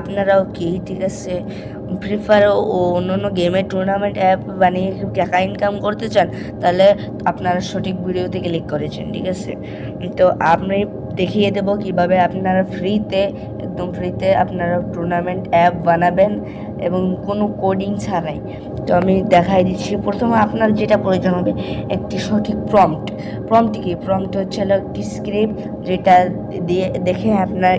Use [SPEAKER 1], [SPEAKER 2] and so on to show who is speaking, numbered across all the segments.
[SPEAKER 1] আপনারাও কি? ঠিক আছে। ফ্রি ফায়ার ও অন্যান্য গেমের টুর্নামেন্ট অ্যাপ বানিয়ে টাকা ইনকাম করতে চান, তাহলে আপনারা সঠিক ভিডিওতে ক্লিক করেছেন, ঠিক আছে? তো আমি দেখিয়ে দেবো কীভাবে আপনারা ফ্রিতে একদম ফ্রিতে আপনারা টুর্নামেন্ট অ্যাপ বানাবেন এবং কোনো কোডিং ছাড়াই। তো আমি দেখাই দিচ্ছি। প্রথমে আপনার যেটা প্রয়োজন হবে, একটি সঠিক প্রম্পট প্রম্পট কি? প্রম্পট হচ্ছে হলো একটি স্ক্রিপ্ট যেটা দিয়ে দেখে আপনার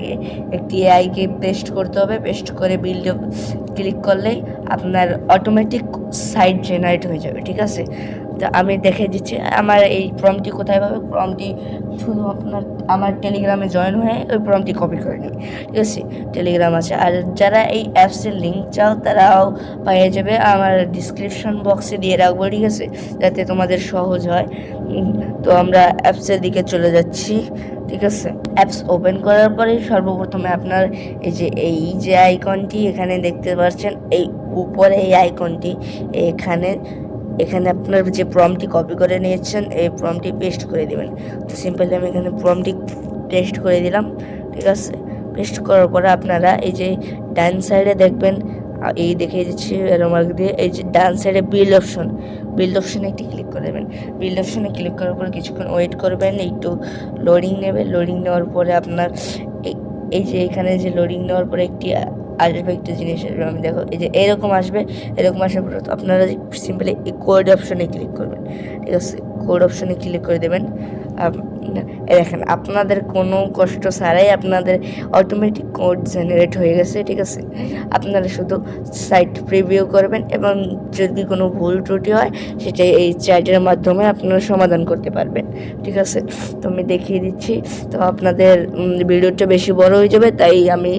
[SPEAKER 1] একটি এআইকে পেস্ট করতে হবে। পেস্ট করে বিল্ড ক্লিক করলেই আপনার অটোমেটিক সাইট জেনারেট হয়ে যাবে, ঠিক আছে? তো আমি দেখে দিচ্ছি, আমার এই প্রমটি কোথায় পাবে? প্রমটি শুধু আপনার, আমার টেলিগ্রামে জয়েন হয়ে ওই প্রমটি কপি করে নিই ঠিক আছে? টেলিগ্রাম আছে। আর যারা এই অ্যাপসের লিঙ্ক চাও, তারাও পেয়ে যাবে। আমার ডিসক্রিপশন বক্সে দিয়ে রাখব, ঠিক আছে? যাতে তোমাদের সহজ হয়। তো আমরা অ্যাপসের দিকে চলে যাচ্ছি, ঠিক আছে? অ্যাপস ওপেন করার পরে সর্বপ্রথমে আপনার এই যে এই যে আইকনটি এখানে দেখতে পাচ্ছেন এই উপরে এই আইকনটি এখানে এখানে আপনার যে প্রমটি কপি করে নিয়েছেন, এই প্রমটি পেস্ট করে দেবেন। তো সিম্পলি আমি এখানে প্রমটি পেস্ট করে দিলাম, ঠিক আছে? পেস্ট করার পরে আপনারা এই যে ডান সাইডে দেখবেন এই দেখে দিচ্ছি এরমার্ক দিয়ে, এই যে ডান সাইডে বিল্ড অপশন বিল্ড অপশনে একটি ক্লিক করে দেবেন। বিল্ড অপশনে ক্লিক করার পরে কিছুক্ষণ ওয়েট করবেন, একটু লোডিং নেবে লোডিং নেওয়ার পরে আপনার, এই- যে এখানে যে লোডিং নেওয়ার পরে একটি আসবে একটু জিনিস আমি দেখো, এই যে এরকম আসবে, এরকম আসার পর আপনারা সিম্পলি এই কোড অপশনে ক্লিক করবেন। ঠিক আছে কোড অপশনে ক্লিক করে দেবেন। দেখেন, আপনাদের কোনো কষ্ট ছাড়াই আপনাদের অটোমেটিক কোড জেনারেট হয়ে গেছে, ঠিক আছে? আপনারা শুধু সাইট প্রিভিউ করবেন এবং যদি কোনো ভুল ত্রুটি হয়, সেটা এই চ্যাটের মাধ্যমে আপনারা সমাধান করতে পারবেন, ঠিক আছে? তো আমি দেখিয়ে দিচ্ছি। তো আপনাদের ভিডিওটা বেশি বড় হয়ে যাবে, তাই আমি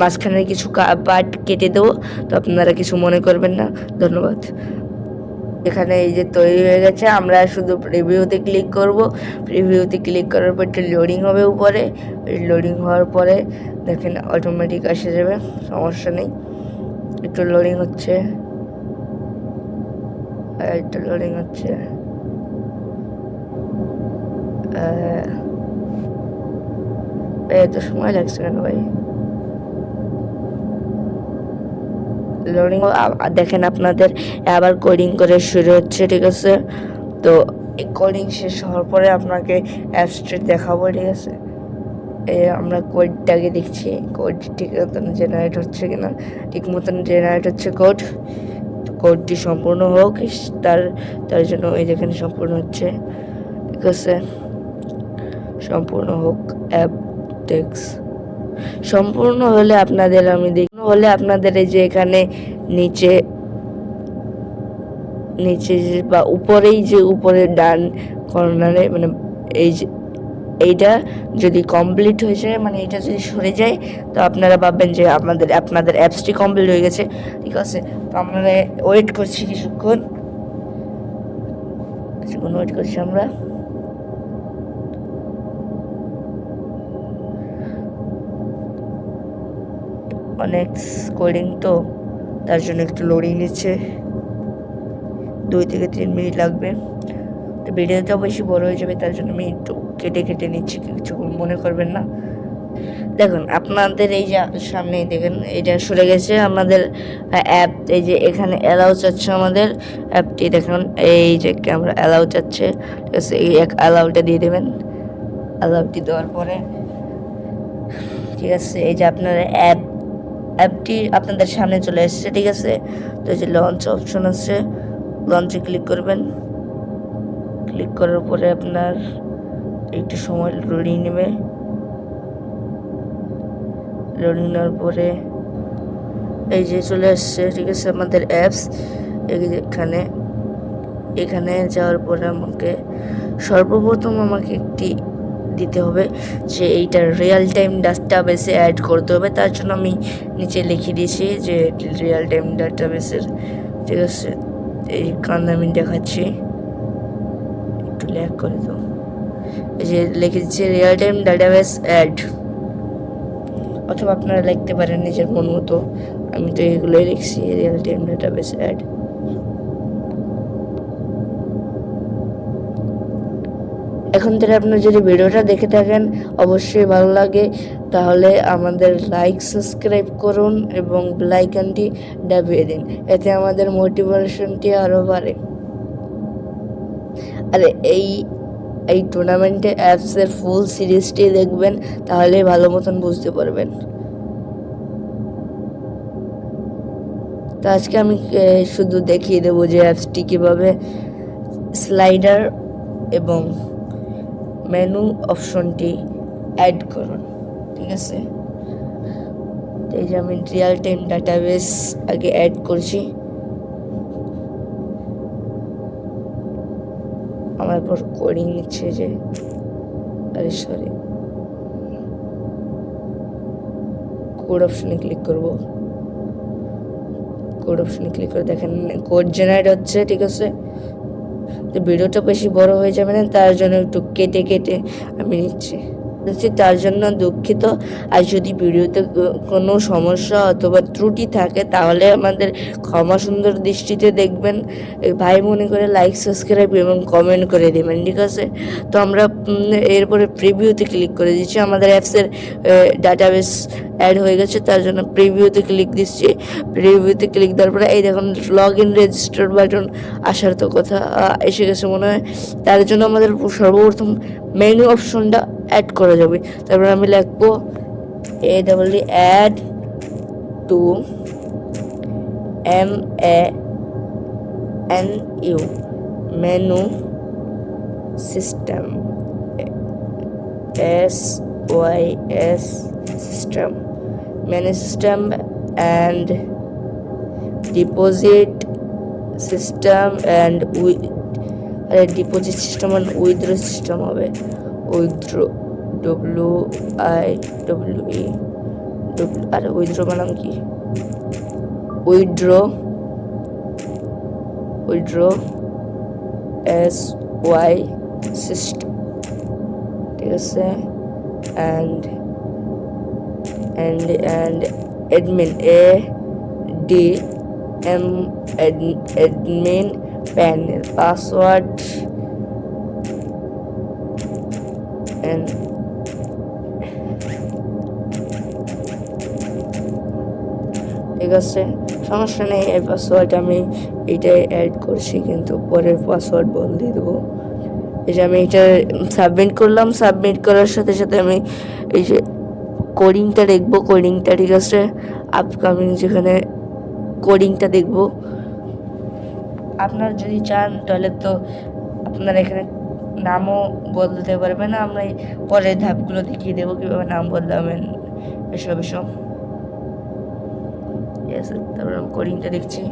[SPEAKER 1] মাঝখানে কিছু পার্ট কেটে দেবো। তো আপনারা কিছু মনে করবেন না। ধন্যবাদ। এখানে এই যে তৈরি হয়ে গেছে, আমরা শুধু প্রিভিউতে ক্লিক করব। প্রিভিউতে ক্লিক করার পর একটু লোডিং হবে উপরে। লোডিং হওয়ার পরে দেখেন অটোমেটিক এসে যাবে, সমস্যা নেই। একটু লোডিং হচ্ছে। একটু লোডিং হচ্ছে। এত সময় লাগছে কেন ভাই? লোডিং দেখেন আপনাদের আবার কোডিং করে শুরু হচ্ছে, ঠিক আছে? তো এই কোডিং শেষ হওয়ার পরে আপনাকে অ্যাপসটি দেখাবো, ঠিক আছে? এই আমরা কোডটাকে দেখছি কোড ঠিক মতন জেনারেট হচ্ছে কিনা, ঠিক মতন জেনারেট হচ্ছে কোড কোডটি সম্পূর্ণ হোক তার তার জন্য এই যেখানে সম্পূর্ণ হচ্ছে, ঠিক আছে? সম্পূর্ণ হোক অ্যাপ টেক্স সম্পূর্ণ হলে আপনাদের আমি দেখ হলে আপনাদের এই যে এখানে নিচে নিচে বা উপরেই যে উপরে ডান কর্নারে মানে এই যে এইটা যদি কমপ্লিট হয়ে যায় মানে এটা যদি সরে যায়, তো আপনারা ভাববেন যে আপনাদের আপনাদের অ্যাপসটি কমপ্লিট হয়ে গেছে। ঠিক আছে, তো আপনারা ওয়েট করছি কিছুক্ষণ। কিছুক্ষণ ওয়েট করছি আমরা। অনেক কোডিং তো, তার জন্য একটু লোডিং নিচ্ছে। দুই থেকে তিন মিনিট লাগবে। তো ভিডিওটাও বেশি বড় হয়ে যাবে, তার জন্য আমি একটু কেটে কেটে নিচ্ছি, কিছু মনে করবেন না। দেখুন, আপনাদের এই যে সামনে দেখেন, এটা সরে গেছে আমাদের অ্যাপ এই যে এখানে অ্যালাউ চাচ্ছে আমাদের অ্যাপটি দেখুন, এই যে ক্যামেরা অ্যালাউ চাচ্ছে, ঠিক আছে, এই এক অ্যালাউটা দিয়ে দেবেন। অ্যালাউটি দেওয়ার পরে, ঠিক আছে, এই যে আপনার অ্যাপ অ্যাপটি আপনাদের সামনে চলে এসেছে, ঠিক আছে? তো এই যে লঞ্চ অপশন আছে লঞ্চে ক্লিক করবেন। ক্লিক করার পরে আপনার একটু সময় লোডিং নেবে। লোডিং নেওয়ার পরে এই যে চলে আসছে ঠিক আছে, আমাদের অ্যাপস এখানে এখানে যাওয়ার পরে আমাকে সর্বপ্রথম আমাকে একটি দিতে হবে যে এইটার রিয়েল টাইম ডাটাবেসে অ্যাড করতে হবে। তার জন্য আমি নিচে লিখে দিয়েছি যে রিয়েল টাইম ডাটাবেসের ঠিক আছে, এই কান আমি দেখাচ্ছি। একটু ল্যাক করে দাও। এই যে লিখে দিচ্ছি রিয়েল টাইম ডাটাবেস অ্যাড অথবা আপনারা লিখতে পারেন নিজের মন মতো। আমি তো এগুলোই লিখছি রিয়েল টাইম ডাটাবেস অ্যাড এখন থেকে আপনার যদি ভিডিওটা দেখে থাকেন, অবশ্যই ভালো লাগে। তাহলে আমাদের লাইক সাবস্ক্রাইব করুন এবং বেলাইকনটি দাবিয়ে দিন। এতে আমাদের মোটিভেশনটি আরও বাড়ে। আরে, এই এই টুর্নামেন্টে অ্যাপসের ফুল সিরিজটি দেখবেন, তাহলে ভালো মতন বুঝতে পারবেন। তো আজকে আমি শুধু দেখিয়ে দেবো যে অ্যাপসটি কীভাবে স্লাইডার এবং মেনু অপশনটি অ্যাড করুন, ঠিক আছে? এই যে আমি রিয়েল টাইম ডাটাবেস আগে অ্যাড করছি। আমার পর কোডিং নিচ্ছে যে, আরে সরি কোড অপশনে ক্লিক করব। কোড অপশনে ক্লিক করে দেখেন কোড জেনারেট হচ্ছে, ঠিক আছে? ভিডিওটা বেশি বড় হয়ে যাবে না তার জন্য একটু কেটে কেটে আমি নিচ্ছি। বলছি তার জন্য দুঃখিত। আর যদি ভিডিওতে কোনো সমস্যা অথবা ত্রুটি থাকে, তাহলে আমাদের ক্ষমা সুন্দর দৃষ্টিতে দেখবেন। ভাই মনে করে লাইক সাবস্ক্রাইব এবং কমেন্ট করে দেবেন, ঠিক আছে? তো আমরা এরপরে প্রিভিউতে ক্লিক করে দিচ্ছি। আমাদের অ্যাপসের ডাটাবেস অ্যাড হয়ে গেছে, তার জন্য প্রিভিউতে ক্লিক দিচ্ছি। প্রিভিউতে ক্লিক দেওয়ার পরে, এই দেখুন লগ ইন রেজিস্টার বাটন আসার তো কথা এসে গেছে মনে হয়। তার জন্য আমাদের সর্বপ্রথম মেনু অপশনটা অ্যাড করা যাবে তারপর আমি লিখব A double add to M A N U menu system S Y S system menu system and deposit system and we deposit system and withdraw system হবে। Withdraw W I W E আরে withdraw বানাম কি? Withdraw withdraw S Y system. ঠিক আছে? And and and admin, A D M admin panel, password and ঠিক আছে, সমস্যা নেই, এই পাসওয়ার্ড আমি এইটাই অ্যাড করছি, কিন্তু পরের পাসওয়ার্ড বদলে দেবো। এই যে আমি এটা সাবমিট করলাম সাবমিট করার সাথে সাথে আমি এই যে কোডিংটা দেখব কোডিংটা ঠিক আছে আপকামিং যেখানে কোডিংটা দেখব। আপনার যদি চান, তাহলে তো আপনার এখানে নামও বদলাতে পারবেন আমরা পরের ধাপগুলো দেখিয়ে দেবো কীভাবে নাম বদলাবেন এসব এসব। ঠিক আছে, তারপর আমি কোডিংটা দেখছি।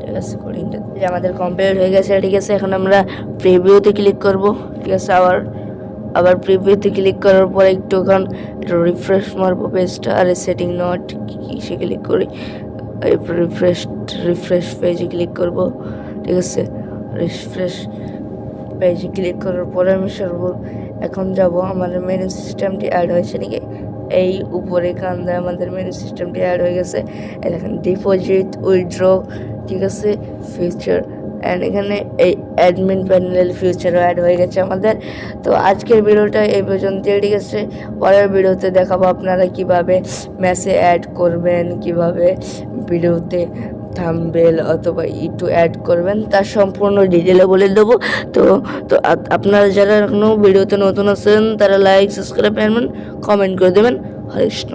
[SPEAKER 1] ঠিক আছে কোডিংটা যে আমাদের কমপ্লিট হয়ে গেছে, ঠিক আছে। এখন আমরা প্রিভিউতে ক্লিক করব। ঠিক আছে, আবার আবার প্রিভিউতে ক্লিক করার পর একটুক্ষণ রিফ্রেশ মারবো পেজটা আর সেটিং নট সে ক্লিক করি। রিফ্রেশ রিফ্রেশ পেজে ক্লিক করব। ঠিক আছে রিফ্রেশ পেজে ক্লিক করার পরে আমি সর্ব। এখন যাব আমাদের মেনু সিস্টেমটি অ্যাড হয়েছে নাকি? এই উপরে কান্দে আমাদের মেনু সিস্টেমটি অ্যাড হয়ে গেছে। এই দেখেন ডিপোজিট উইথড্র ঠিক আছে? ফিউচার অ্যান্ড এখানে এই অ্যাডমিন প্যানেল ফিউচারও অ্যাড হয়ে গেছে আমাদের। তো আজকের ভিডিওটা এই পর্যন্ত ঠিক আছে? পরের ভিডিওতে দেখাবো আপনারা কীভাবে ম্যাসে অ্যাড করবেন, কীভাবে ভিডিওতে থাম্বেল অথবা ইটু অ্যাড করবেন, তার সম্পূর্ণ ডিটেলে বলে দেবো। তো তো আপনারা যারা এখনও ভিডিওতে নতুন আছেন, তারা লাইক সাবস্ক্রাইব করবেন কমেন্ট করে দেবেন। হরে কৃষ্ণ।